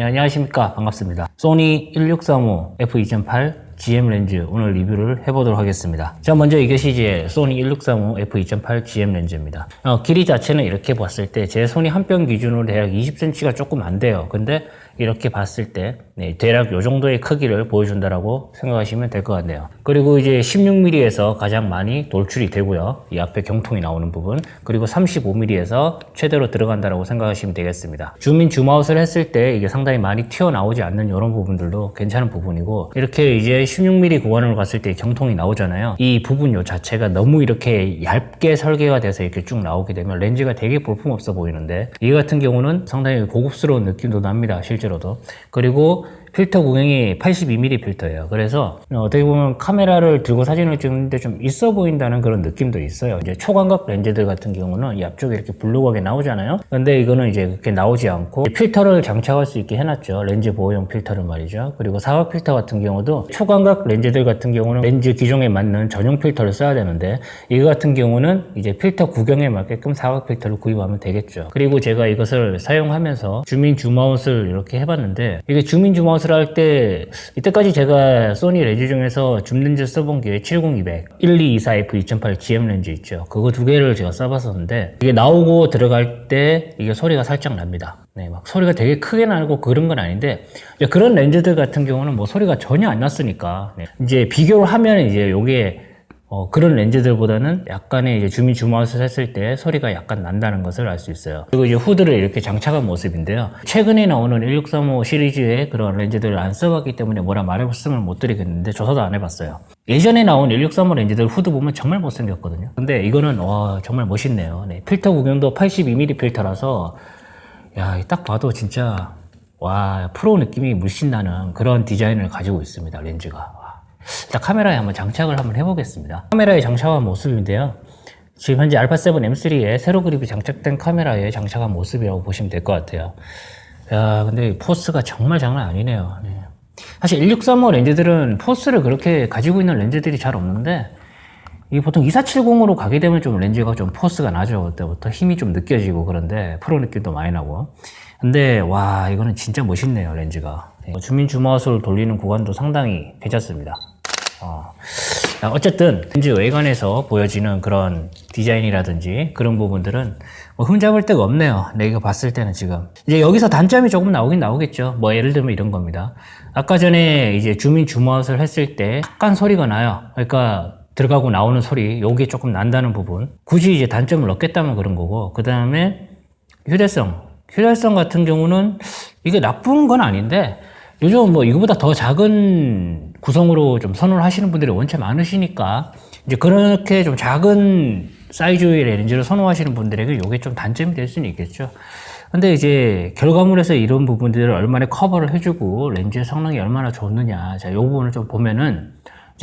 네, 안녕하십니까. 반갑습니다. 소니 1635 f2.8 GM 렌즈 오늘 리뷰를 해보도록 하겠습니다. 자 먼저 이것이 이제 소니 1635 f2.8 GM 렌즈입니다. 어, 길이 자체는 이렇게 봤을 때 제 손이 한 뼘 기준으로 대략 20cm가 조금 안 돼요. 근데 이렇게 봤을 때 네, 대략 요 정도의 크기를 보여준다라고 생각하시면 될 것 같네요. 그리고 이제 16mm에서 가장 많이 돌출이 되고요. 이 앞에 경통이 나오는 부분. 그리고 35mm에서 최대로 들어간다라고 생각하시면 되겠습니다. 줌인 줌아웃을 했을 때 이게 상당히 많이 튀어나오지 않는 이런 부분들도 괜찮은 부분이고 이렇게 이제 16mm 구간으로 갔을 때 경통이 나오잖아요. 이 부분 요 자체가 너무 이렇게 얇게 설계가 돼서 이렇게 쭉 나오게 되면 렌즈가 되게 볼품없어 보이는데 이 같은 경우는 상당히 고급스러운 느낌도 납니다 실제로 도. 그리고 필터 구경이 82mm 필터예요. 그래서 어떻게 보면 카메라를 들고 사진을 찍는데 좀 있어 보인다는 그런 느낌도 있어요. 이제 초광각 렌즈들 같은 경우는 이 앞쪽에 이렇게 블루각이 나오잖아요. 근데 이거는 이제 그렇게 나오지 않고 필터를 장착할 수 있게 해놨죠. 렌즈 보호용 필터를 말이죠. 그리고 사각 필터 같은 경우도 초광각 렌즈들 같은 경우는 렌즈 기종에 맞는 전용 필터를 써야 되는데 이거 같은 경우는 이제 필터 구경에 맞게끔 사각 필터를 구입하면 되겠죠. 그리고 제가 이것을 사용하면서 주민 줌아웃을 이렇게 해봤는데 이게 주민 줌 아웃을 할 때 이때까지 제가 소니 렌즈 중에서 줌 렌즈 써본 게 70200, 1224f 2.8 GM 렌즈 있죠. 그거 두 개를 제가 써봤었는데 이게 나오고 들어갈 때 이게 소리가 살짝 납니다. 네, 막 소리가 되게 크게 나고 그런 건 아닌데 그런 렌즈들 같은 경우는 뭐 소리가 전혀 안 났으니까 네. 이제 비교를 하면 이제 요게 어, 그런 렌즈들보다는 약간의 이제 주민 줌아웃을 했을 때 소리가 약간 난다는 것을 알 수 있어요. 그리고 이제 후드를 이렇게 장착한 모습인데요. 최근에 나오는 1635 시리즈의 그런 렌즈들을 안 써봤기 때문에 뭐라 말씀을 못 드리겠는데 조사도 안 해봤어요. 예전에 나온 1635 렌즈들 후드 보면 정말 못생겼거든요. 근데 이거는 와 정말 멋있네요. 네, 필터 구경도 82mm 필터라서 야, 딱 봐도 진짜 와 프로 느낌이 물씬 나는 그런 디자인을 가지고 있습니다. 렌즈가. 와. 일단 카메라에 한번 장착을 한번 해보겠습니다. 카메라에 장착한 모습인데요. 지금 현재 알파7 M3에 세로 그립이 장착된 카메라에 장착한 모습이라고 보시면 될 것 같아요. 야, 근데 포스가 정말 장난 아니네요. 네. 사실 1635 렌즈들은 포스를 그렇게 가지고 있는 렌즈들이 잘 없는데 이 보통 2470으로 가게 되면 좀 렌즈가 좀 포스가 나죠. 그때부터 힘이 좀 느껴지고 그런데 프로 느낌도 많이 나고. 근데 와 이거는 진짜 멋있네요 렌즈가. 네. 주민 주마웃을 돌리는 구간도 상당히 괜찮습니다. 어. 어쨌든 렌즈 외관에서 보여지는 그런 디자인이라든지 그런 부분들은 뭐 흠잡을 데가 없네요. 내가 봤을 때는 지금 이제 여기서 단점이 조금 나오긴 나오겠죠. 뭐 예를 들면 이런 겁니다. 아까 전에 이제 주민 주마웃을 했을 때 약간 소리가 나요. 그러니까 들어가고 나오는 소리 요게 조금 난다는 부분 굳이 이제 단점을 넣겠다면 그런 거고 그 다음에 휴대성 휴대성 같은 경우는 이게 나쁜 건 아닌데 요즘 뭐 이거보다 더 작은 구성으로 좀 선호를 하시는 분들이 원체 많으시니까 이제 그렇게 좀 작은 사이즈의 렌즈를 선호하시는 분들에게 이게 좀 단점이 될 수는 있겠죠. 근데 이제 결과물에서 이런 부분들을 얼마나 커버를 해주고 렌즈의 성능이 얼마나 좋느냐. 자, 이 부분을 좀 보면은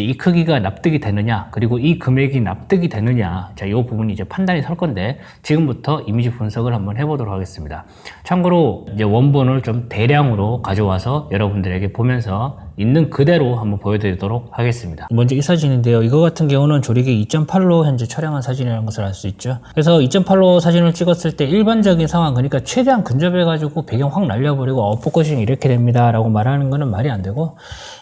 이 크기가 납득이 되느냐, 그리고 이 금액이 납득이 되느냐. 자, 이 부분이 이제 판단이 설 건데, 지금부터 이미지 분석을 한번 해보도록 하겠습니다. 참고로 이제 원본을 좀 대량으로 가져와서 여러분들에게 보면서 있는 그대로 한번 보여드리도록 하겠습니다. 먼저 이 사진인데요. 이거 같은 경우는 조리기 2.8로 현재 촬영한 사진이라는 것을 알 수 있죠. 그래서 2.8로 사진을 찍었을 때 일반적인 상황, 그러니까 최대한 근접해가지고 배경 확 날려버리고 어, 포커싱 이렇게 됩니다. 라고 말하는 거는 말이 안 되고,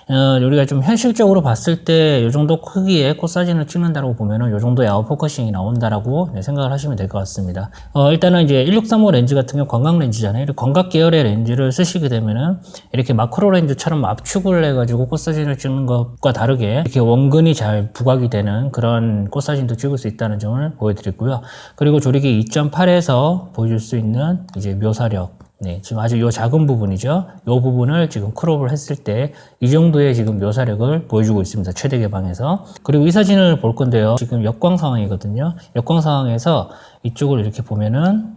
어, 우리가 좀 현실적으로 봤을 때 이 정도 크기의 꽃 사진을 찍는다고 보면은 이 정도의 아웃포커싱이 나온다라고 네, 생각을 하시면 될 것 같습니다. 어, 일단은 이제 1635 렌즈 같은 경우 광각 렌즈잖아요. 광각 계열의 렌즈를 쓰시게 되면은 이렇게 마크로 렌즈처럼 압축을 해가지고 꽃 사진을 찍는 것과 다르게 이렇게 원근이 잘 부각이 되는 그런 꽃 사진도 찍을 수 있다는 점을 보여드리고요. 그리고 조리기 2.8에서 보여줄 수 있는 이제 묘사력 네, 지금 아주 요 작은 부분이죠. 요 부분을 지금 크롭을 했을 때 이 정도의 지금 묘사력을 보여주고 있습니다. 최대 개방에서. 그리고 이 사진을 볼 건데요. 지금 역광 상황이거든요. 역광 상황에서 이쪽을 이렇게 보면은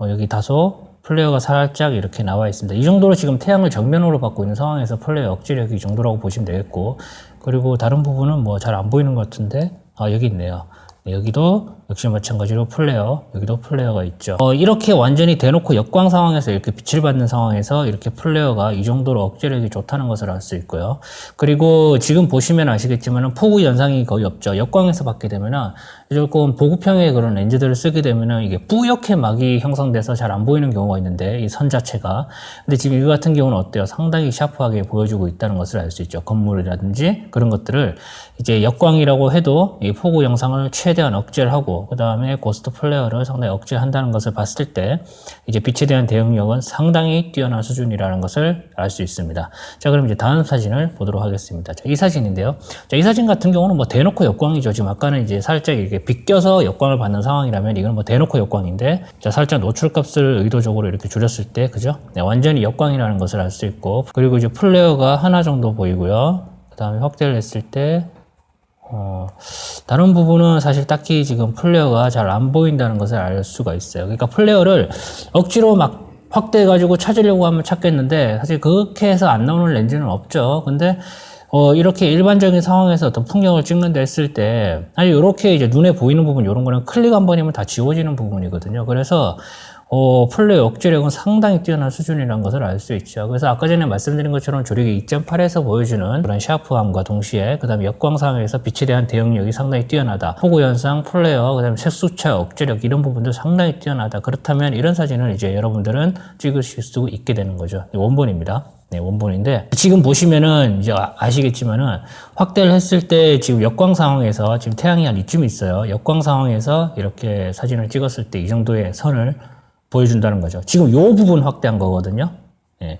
어, 여기 다소 플레이어가 살짝 이렇게 나와 있습니다. 이 정도로 지금 태양을 정면으로 받고 있는 상황에서 플레이어 억지력이 이 정도라고 보시면 되겠고 그리고 다른 부분은 뭐 잘 안 보이는 것 같은데 아 여기 있네요. 네, 여기도 역시 마찬가지로 플레어 여기도 플레어가 있죠. 어, 이렇게 완전히 대놓고 역광 상황에서 이렇게 빛을 받는 상황에서 이렇게 플레어가 이 정도로 억제력이 좋다는 것을 알 수 있고요. 그리고 지금 보시면 아시겠지만 폭우 현상이 거의 없죠. 역광에서 받게 되면은 조금 보급형의 그런 렌즈들을 쓰게 되면은 이게 뿌옇게 막이 형성돼서 잘 안 보이는 경우가 있는데 이 선 자체가. 근데 지금 이거 같은 경우는 어때요? 상당히 샤프하게 보여주고 있다는 것을 알 수 있죠. 건물이라든지 그런 것들을 이제 역광이라고 해도 이 폭우 영상을 최대한 억제를 하고 그 다음에 고스트 플레어를 상당히 억제한다는 것을 봤을 때 이제 빛에 대한 대응력은 상당히 뛰어난 수준이라는 것을 알 수 있습니다. 자 그럼 이제 다음 사진을 보도록 하겠습니다. 자, 이 사진인데요. 자, 이 사진 같은 경우는 뭐 대놓고 역광이죠. 지금 아까는 이제 살짝 이렇게 비껴서 역광을 받는 상황이라면 이건 뭐 대놓고 역광인데 자 살짝 노출값을 의도적으로 이렇게 줄였을 때 그죠? 네, 완전히 역광이라는 것을 알 수 있고 그리고 이제 플레어가 하나 정도 보이고요. 그 다음에 확대를 했을 때 어, 다른 부분은 사실 딱히 지금 플레어가 잘 안 보인다는 것을 알 수가 있어요. 그러니까 플레어를 억지로 막 확대해가지고 찾으려고 하면 찾겠는데 사실 그렇게 해서 안 나오는 렌즈는 없죠. 근데 어, 이렇게 일반적인 상황에서 어떤 풍경을 찍는다 했을 때, 아니, 이렇게 이제 눈에 보이는 부분, 이런 거는 클릭 한 번이면 다 지워지는 부분이거든요. 그래서, 어, 플레이 억제력은 상당히 뛰어난 수준이라는 것을 알 수 있죠. 그래서 아까 전에 말씀드린 것처럼 조력이 2.8에서 보여주는 그런 샤프함과 동시에 그 다음에 역광상에서 빛에 대한 대응력이 상당히 뛰어나다. 포구 현상, 플레어, 그 다음에 색수차, 억제력 이런 부분도 상당히 뛰어나다. 그렇다면 이런 사진을 이제 여러분들은 찍으실 수 있게 되는 거죠. 원본입니다. 네, 원본인데 지금 보시면은 이제 아- 아시겠지만은 확대를 했을 때 지금 역광 상황에서 지금 태양이 한 이쯤 있어요. 역광 상황에서 이렇게 사진을 찍었을 때 이 정도의 선을 보여준다는 거죠. 지금 요 부분 확대한 거거든요. 예.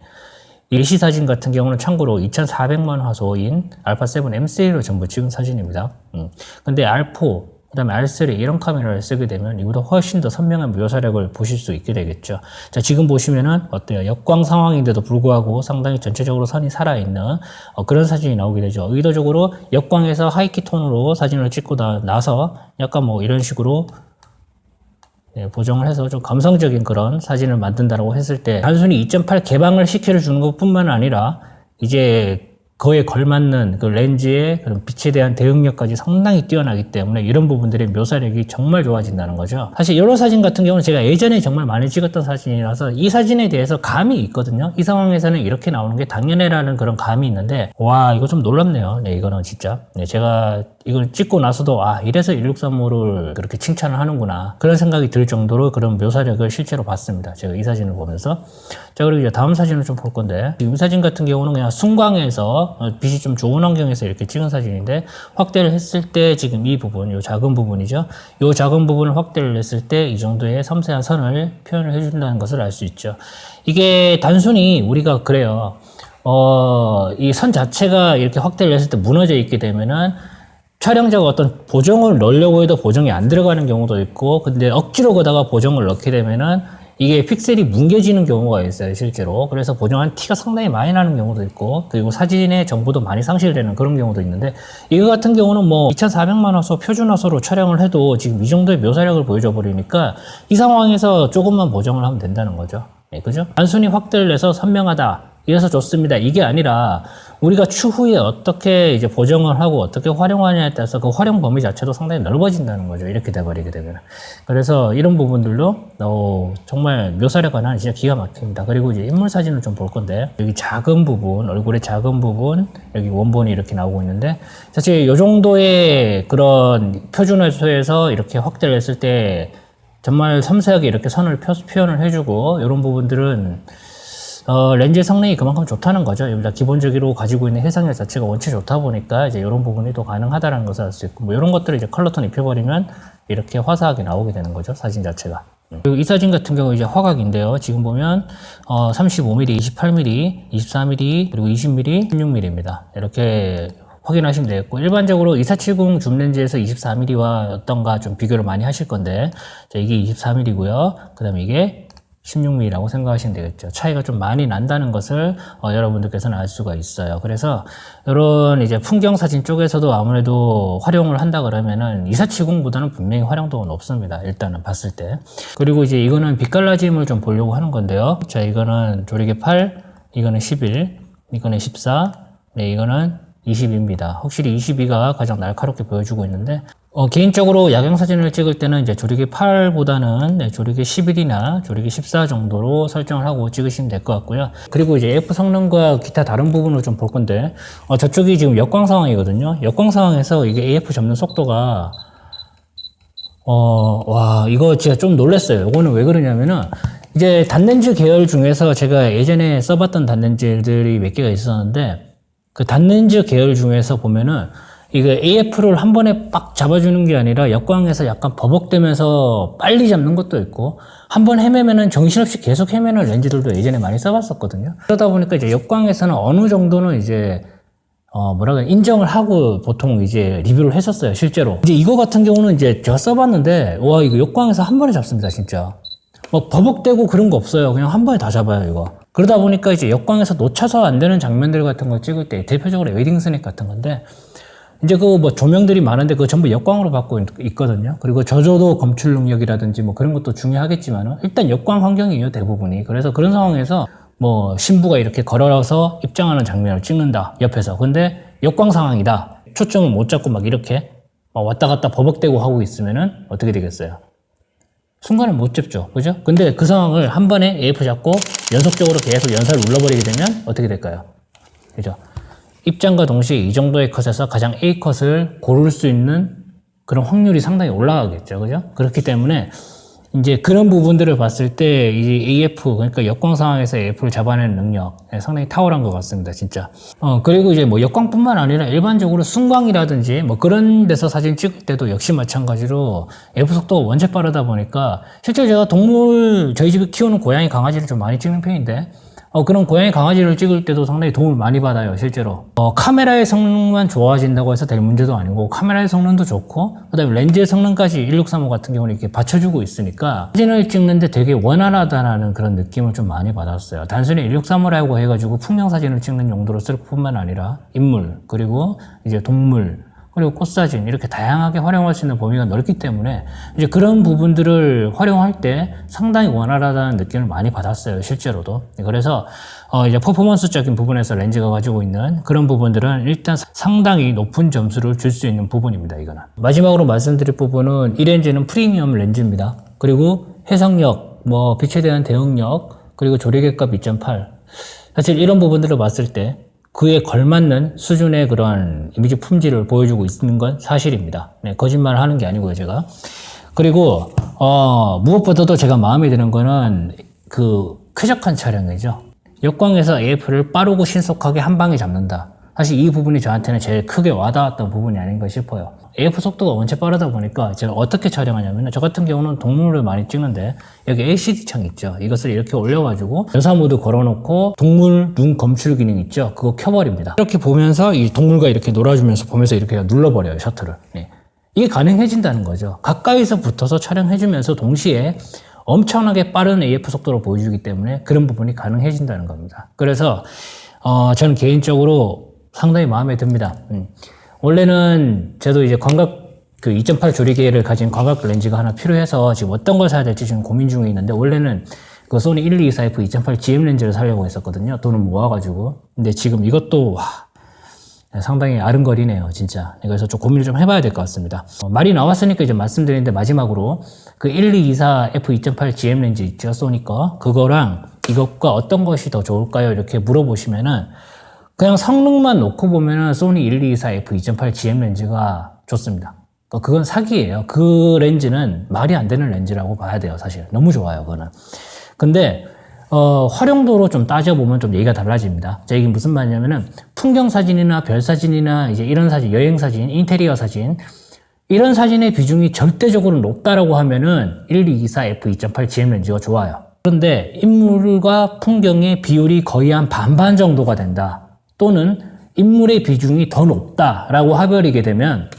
예시 사진 같은 경우는 참고로 2,400만 화소인 알파 7 M3로 전부 찍은 사진입니다. 음. 근데 R4, 그 다음에 R3 이런 카메라를 쓰게 되면 이보다 훨씬 더 선명한 묘사력을 보실 수 있게 되겠죠. 자, 지금 보시면은 어때요? 역광 상황인데도 불구하고 상당히 전체적으로 선이 살아있는 어, 그런 사진이 나오게 되죠. 의도적으로 역광에서 하이키 톤으로 사진을 찍고 나, 나서 약간 뭐 이런 식으로 네, 보정을 해서 좀 감성적인 그런 사진을 만든다라고 했을 때 단순히 2.8 개방을 시켜주는 것뿐만 아니라 이제 그에 걸맞는 그 렌즈의 그런 빛에 대한 대응력까지 상당히 뛰어나기 때문에 이런 부분들의 묘사력이 정말 좋아진다는 거죠. 사실 이런 사진 같은 경우는 제가 예전에 정말 많이 찍었던 사진이라서 이 사진에 대해서 감이 있거든요. 이 상황에서는 이렇게 나오는 게 당연해라는 그런 감이 있는데 와 이거 좀 놀랍네요. 네 이거는 진짜 네, 제가 이걸 찍고 나서도 아 이래서 1635를 그렇게 칭찬을 하는구나 그런 생각이 들 정도로 그런 묘사력을 실제로 봤습니다. 제가 이 사진을 보면서 자 그리고 이제 다음 사진을 좀 볼 건데 이 사진 같은 경우는 그냥 순광에서 어, 빛이 좀 좋은 환경에서 이렇게 찍은 사진인데 확대를 했을 때 지금 이 부분 이 작은 부분이죠. 이 작은 부분을 확대를 했을 때 이 정도의 섬세한 선을 표현을 해준다는 것을 알 수 있죠. 이게 단순히 우리가 그래요. 어, 이 선 자체가 이렇게 확대를 했을 때 무너져 있게 되면은 촬영자가 어떤 보정을 넣으려고 해도 보정이 안 들어가는 경우도 있고, 근데 억지로 거다가 보정을 넣게 되면은 이게 픽셀이 뭉개지는 경우가 있어요, 실제로. 그래서 보정한 티가 상당히 많이 나는 경우도 있고, 그리고 사진의 정보도 많이 상실되는 그런 경우도 있는데, 이거 같은 경우는 뭐 2,400만 화소 표준 화소로 촬영을 해도 지금 이 정도의 묘사력을 보여줘 버리니까 이 상황에서 조금만 보정을 하면 된다는 거죠. 예, 그죠? 단순히 확대를 내서 선명하다. 이래서 좋습니다. 이게 아니라 우리가 추후에 어떻게 이제 보정을 하고 어떻게 활용하냐에 따라서 그 활용 범위 자체도 상당히 넓어진다는 거죠. 이렇게 돼버리게 되면. 그래서 이런 부분들도 어, 정말 묘사력 하나 진짜 기가 막힙니다. 그리고 이제 인물 사진을 좀 볼 건데 여기 작은 부분, 얼굴의 작은 부분, 여기 원본이 이렇게 나오고 있는데 사실 이 정도의 그런 표준화소에서 이렇게 확대를 했을 때 정말 섬세하게 이렇게 선을 표, 표현을 해주고 이런 부분들은 어, 렌즈의 성능이 그만큼 좋다는 거죠. 여기다 기본적으로 가지고 있는 해상열 자체가 원체 좋다 보니까 이제 이런 부분이 또 가능하다는 것을 알 수 있고, 뭐 이런 것들을 이제 컬러톤 입혀버리면 이렇게 화사하게 나오게 되는 거죠. 사진 자체가. 음. 그리고 이 사진 같은 경우 이제 화각인데요. 지금 보면 어, 35mm, 28mm, 24mm, 그리고 20mm, 16mm입니다. 이렇게 확인하시면 되겠고 일반적으로 2470 줌 렌즈에서 24mm와 어떤가 좀 비교를 많이 하실 건데 자, 이게 24mm고요. 그다음에 이게 16mm라고 생각하시면 되겠죠. 차이가 좀 많이 난다는 것을 어, 여러분들께서는 알 수가 있어요. 그래서 이런 이제 풍경 사진 쪽에서도 아무래도 활용을 한다 그러면은 2470보다는 분명히 활용도가 높습니다. 일단은 봤을 때. 그리고 이제 이거는 빛갈라짐을 좀 보려고 하는 건데요. 자, 이거는 조리개 8, 이거는 11, 이거는 14, 네, 이거는 22입니다. 확실히 22가 가장 날카롭게 보여주고 있는데 어, 개인적으로 야경 사진을 찍을 때는 이제 조리기 8보다는 네, 조리기 11이나 조리기 14 정도로 설정을 하고 찍으시면 될 것 같고요. 그리고 이제 AF 성능과 기타 다른 부분을 좀 볼 건데, 어, 저쪽이 지금 역광 상황이거든요. 역광 상황에서 이게 AF 접는 속도가, 어, 와, 이거 진짜 좀 놀랐어요. 이거는 왜 그러냐면은, 이제 단렌즈 계열 중에서 제가 예전에 써봤던 단렌즈들이 몇 개가 있었는데, 그 단렌즈 계열 중에서 보면은, 이거 AF를 한 번에 빡 잡아주는 게 아니라 역광에서 약간 버벅대면서 빨리 잡는 것도 있고 한 번 헤매면은 정신없이 계속 헤매는 렌즈들도 예전에 많이 써봤었거든요. 그러다 보니까 이제 역광에서는 어느 정도는 이제 어 뭐라 그래 인정을 하고 보통 이제 리뷰를 했었어요 실제로. 이제 이거 같은 경우는 이제 제가 써봤는데 와 이거 역광에서 한 번에 잡습니다 진짜. 뭐 버벅대고 그런 거 없어요. 그냥 한 번에 다 잡아요 이거. 그러다 보니까 이제 역광에서 놓쳐서 안 되는 장면들 같은 거 찍을 때 대표적으로 웨딩 스냅 같은 건데 이제 그 뭐 조명들이 많은데 그거 전부 역광으로 받고 있- 있거든요. 그리고 저조도 검출 능력이라든지 뭐 그런 것도 중요하겠지만은 일단 역광 환경이에요 대부분이. 그래서 그런 상황에서 뭐 신부가 이렇게 걸어서 입장하는 장면을 찍는다 옆에서. 근데 역광 상황이다. 초점을 못 잡고 막 이렇게 막 왔다 갔다 버벅대고 하고 있으면은 어떻게 되겠어요? 순간을 못 잡죠. 그죠? 근데 그 상황을 한 번에 AF 잡고 연속적으로 계속 연사를 눌러버리게 되면 어떻게 될까요? 그죠? 입장과 동시에 이 정도의 컷에서 가장 A 컷을 고를 수 있는 그런 확률이 상당히 올라가겠죠. 그죠? 그렇기 때문에 이제 그런 부분들을 봤을 때 이 AF 그러니까 역광 상황에서 AF를 잡아내는 능력 예, 상당히 탁월한 것 같습니다, 진짜. 어 그리고 이제 뭐 역광뿐만 아니라 일반적으로 순광이라든지 뭐 그런 데서 사진 찍을 때도 역시 마찬가지로 AF 속도가 원체 빠르다 보니까 실제 제가 동물 저희 집에 키우는 고양이 강아지를 좀 많이 찍는 편인데 어, 그런 고양이 강아지를 찍을 때도 상당히 도움을 많이 받아요, 실제로. 어, 카메라의 성능만 좋아진다고 해서 될 문제도 아니고, 카메라의 성능도 좋고, 그 다음에 렌즈의 성능까지 1635 같은 경우는 이렇게 받쳐주고 있으니까, 사진을 찍는데 되게 원활하다라는 그런 느낌을 좀 많이 받았어요. 단순히 1635라고 해가지고 풍경 사진을 찍는 용도로 쓸 뿐만 아니라, 인물, 그리고 이제 동물, 그리고 꽃사진 이렇게 다양하게 활용할 수 있는 범위가 넓기 때문에 이제 그런 부분들을 활용할 때 상당히 원활하다는 느낌을 많이 받았어요 실제로도. 그래서 어 이제 퍼포먼스적인 부분에서 렌즈가 가지고 있는 그런 부분들은 일단 상당히 높은 점수를 줄 수 있는 부분입니다 이거는. 마지막으로 말씀드릴 부분은 이 렌즈는 프리미엄 렌즈입니다. 그리고 해상력 뭐 빛에 대한 대응력 그리고 조리개값 2.8 사실 이런 부분들을 봤을 때 그에 걸맞는 수준의 그러한 이미지 품질을 보여주고 있는 건 사실입니다. 네, 거짓말 하는 게 아니고요, 제가. 그리고, 어, 무엇보다도 제가 마음에 드는 거는 그 쾌적한 촬영이죠. 역광에서 AF를 빠르고 신속하게 한 방에 잡는다. 사실 이 부분이 저한테는 제일 크게 와닿았던 부분이 아닌가 싶어요. AF 속도가 원체 빠르다 보니까 제가 어떻게 촬영하냐면 저 같은 경우는 동물을 많이 찍는데 여기 LCD 창 있죠. 이것을 이렇게 올려가지고 연사 모드 걸어놓고 동물 눈 검출 기능 있죠. 그거 켜버립니다. 이렇게 보면서 이 동물과 이렇게 놀아주면서 보면서 이렇게 눌러버려요 셔터를. 네. 이게 가능해진다는 거죠. 가까이서 붙어서 촬영해주면서 동시에 엄청나게 빠른 AF 속도로 보여주기 때문에 그런 부분이 가능해진다는 겁니다. 그래서 어, 저는 개인적으로 상당히 마음에 듭니다. 음. 원래는 저도 이제 광각 그 2.8 조리개를 가진 광각 렌즈가 하나 필요해서 지금 어떤 걸 사야 될지 지금 고민 중에 있는데 원래는 그 소니 1224F 2.8 GM 렌즈를 사려고 했었거든요. 돈을 모아가지고. 근데 지금 이것도 와, 상당히 아른거리네요, 진짜. 그래서 좀 고민을 좀 해봐야 될 것 같습니다. 어, 말이 나왔으니까 이제 말씀드리는데 마지막으로 그 1224 F2.8 GM 렌즈 있죠, 소니 거. 그거랑 이것과 어떤 것이 더 좋을까요? 이렇게 물어보시면은 그냥 성능만 놓고 보면은 소니 1224 F2.8 GM 렌즈가 좋습니다. 그러니까 그건 사기예요. 그 렌즈는 말이 안 되는 렌즈라고 봐야 돼요, 사실. 너무 좋아요, 그거는. 근데 어, 활용도로 좀 따져보면 좀 얘기가 달라집니다. 자, 이게 무슨 말이냐면은 풍경 사진이나 별 사진이나 이제 이런 사진, 여행 사진, 인테리어 사진 이런 사진의 비중이 절대적으로 높다라고 하면은 1224 F2.8 GM 렌즈가 좋아요. 그런데 인물과 풍경의 비율이 거의 한 반반 정도가 된다. 또는 인물의 비중이 더 높다라고 하버리게 되면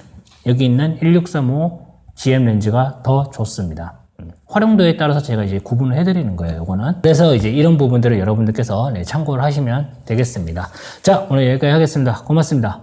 여기 있는 1635 GM 렌즈가 더 좋습니다. 음, 활용도에 따라서 제가 이제 구분을 해드리는 거예요, 요거는. 그래서 이제 이런 부분들을 여러분들께서 네, 참고를 하시면 되겠습니다. 자, 오늘 여기까지 하겠습니다. 고맙습니다.